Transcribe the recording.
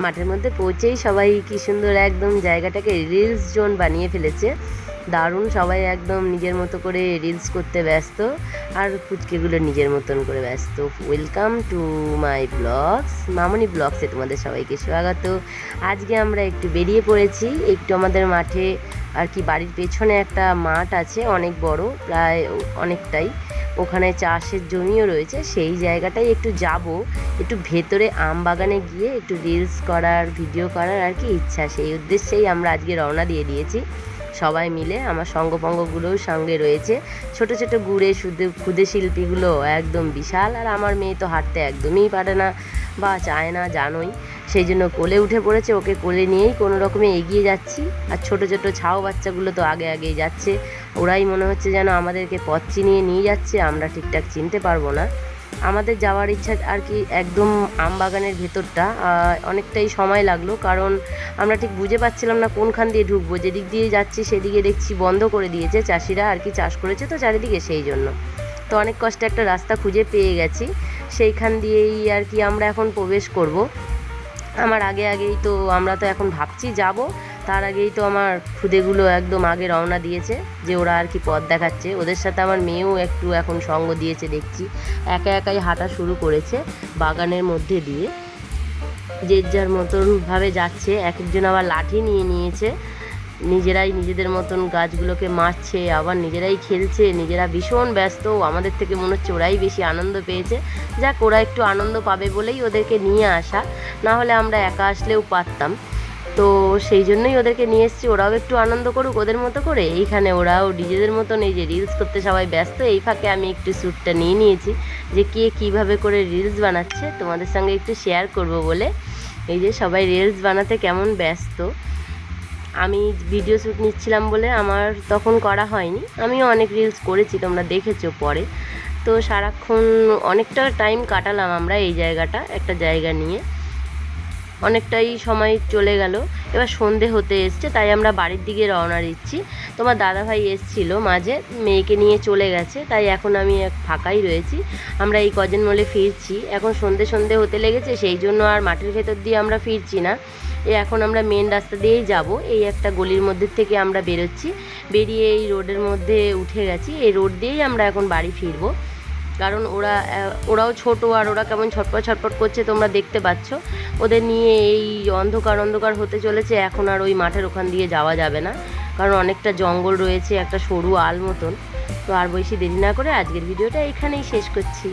মাঠের মধ্যে পৌঁছেই সবাই কি সুন্দর একদম জায়গাটাকে রিলস জোন বানিয়ে ফেলেছে। দারুণ সবাই একদম নিজের মতো করে রিলস করতে ব্যস্ত আর ফুচকেগুলো নিজের মতন করে ব্যস্ত। Welcome to my blogs Mamoni ব্লগসে তোমাদের সবাইকে স্বাগত। আজকে আমরা একটু বেরিয়ে পড়েছি, একটু আমাদের মাঠে আর কি বাড়ির পেছনে একটা মাঠ আছে, অনেক বড়, প্রায় অনেকটাই। ওখানে চাষের জমিও রয়েছে, সেই জায়গাটায় একটু যাব। একটু ভেতরে আম বাগানে গিয়ে একটু রিলস করার ভিডিও করার আর কি ইচ্ছা। সেই উদ্দেশ্যেই আমরা আজকে রওনা দিয়ে দিয়েছি। সবাই মিলে আমার সঙ্গপঙ্গগুলোও সঙ্গে রয়েছে। ছোট ছোট গুড়ে শুধু ক্ষুদে শিল্পীগুলো একদম বিশাল। আর আমার মেয়ে তো হাঁটতে একদমই পারে না। বা চায় না, জানোই। সেই জন্য কোলে উঠে পড়েছে, ওকে কোলে নিয়েই কোনো রকমে এগিয়ে যাচ্ছি। আর ছোট ছোট ছাও বাচ্চাগুলো তো আগে, আগেই যাচ্ছে। ওরাই মনে হচ্ছে যেন আমাদেরকে পথ চিনিয়ে নিয়ে যাচ্ছে, আমরা ঠিকঠাক চিনতে পারব না। আমাদের যাওয়ার ইচ্ছা আর কি একদম আম বাগানের ভেতরটা অনেকটাই সময় লাগল। কারণ আমরা ঠিক বুঝে পাচ্ছিলাম না কোনখান দিয়ে ঢুকবো। যেদিক দিয়ে যাচ্ছি, সেদিকে দেখছি বন্ধ করে দিয়েছে। চাষিরা আর কি চাষ করেছে তো চারিদিকে সেই জন্য। তো অনেক কষ্টে একটা রাস্তা খুঁজে পেয়ে গেছি। সেইখান দিয়েই আর কি আমরা এখন প্রবেশ করব। আমার আগে আগেই তো আমরা তো এখন ভাবছি যাব। তার আগেই তো আমার খুদেগুলো একদম আগে রওনা দিয়েছে যে ওরা আর কি পথ দেখাচ্ছে। ওদের সাথে আমার মেয়েও একটু এখন সঙ্গ দিয়েছে দেখছি। একা একাই হাঁটা শুরু করেছে বাগানের মধ্যে দিয়ে। যে যার মতনভাবে যাচ্ছে, এক একজন আবার লাঠি নিয়ে নিয়েছে। নিজেরাই নিজেদের মতন গাছগুলোকে মারছে, আবার নিজেরাই খেলছে, নিজেরা ভীষণ ব্যস্ত। আমাদের থেকে মনে হচ্ছে ওরাই বেশি আনন্দ পেয়েছে। যাক, ওরা একটু আনন্দ পাবে বলেই ওদেরকে নিয়ে আসা। না হলে আমরা একা আসলেও পারতাম। তো সেই জন্যই ওদেরকে নিয়ে এসেছি। ওরাও একটু আনন্দ করুক ওদের মতো করে। এইখানে ওরাও নিজেদের মতন এই যে রিলস করতে সবাই ব্যস্ত, এই ফাঁকে আমি একটু শ্যুটটা নিয়ে নিয়েছি যে কে কীভাবে করে রিলস বানাচ্ছে। তোমাদের সঙ্গে একটু শেয়ার করব বলে। এই যে সবাই রিলস বানাতে কেমন ব্যস্ত। আমি ভিডিও শ্যুট নিচ্ছিলাম বলে আমার তখন করা হয়নি। আমি অনেক রিলস করেছি, তোমরা দেখেছ পরে। তো সারাক্ষণ অনেকটা টাইম কাটালাম আমরা এই জায়গাটা, একটা জায়গা নিয়ে। অনেকটাই সময় চলে গেল। এবার সন্ধে হতে এসছে, তাই আমরা বাড়ির দিকে রওনা দিচ্ছি। তোমার দাদাভাই এসছিল মাঝে, মেয়েকে নিয়ে চলে গেছে, তাই এখন আমি এক ফাঁকাই রয়েছি। আমরা এই কজন মলে ফিরছি। এখন সন্ধে সন্ধে হতে লেগেছে, সেই জন্য আর মাঠের ভেতর দিয়ে আমরা ফিরছি না। এখন আমরা মেন রাস্তা দিয়েই যাব। এই একটা গলির মধ্যে থেকে আমরা বেরোচ্ছি। বেরিয়ে এই রোডের মধ্যে উঠে গেছি। এই রোড দিয়েই আমরা এখন বাড়ি ফিরবো। কারণ ওরা ওরাও ছোট আর ওরা কেমন ছটপট ছটপট করছে তোমরা দেখতে পাচ্ছ। ওদের নিয়ে এই অন্ধকার অন্ধকার হতে চলেছে, এখন আর ওই মাঠের ওখান দিয়ে যাওয়া যাবে না। কারণ অনেকটা জঙ্গল রয়েছে, একটা সরু আল মতন। তো আর বেশি দেরি না করে আজকের ভিডিওটা এখানেই শেষ করছি।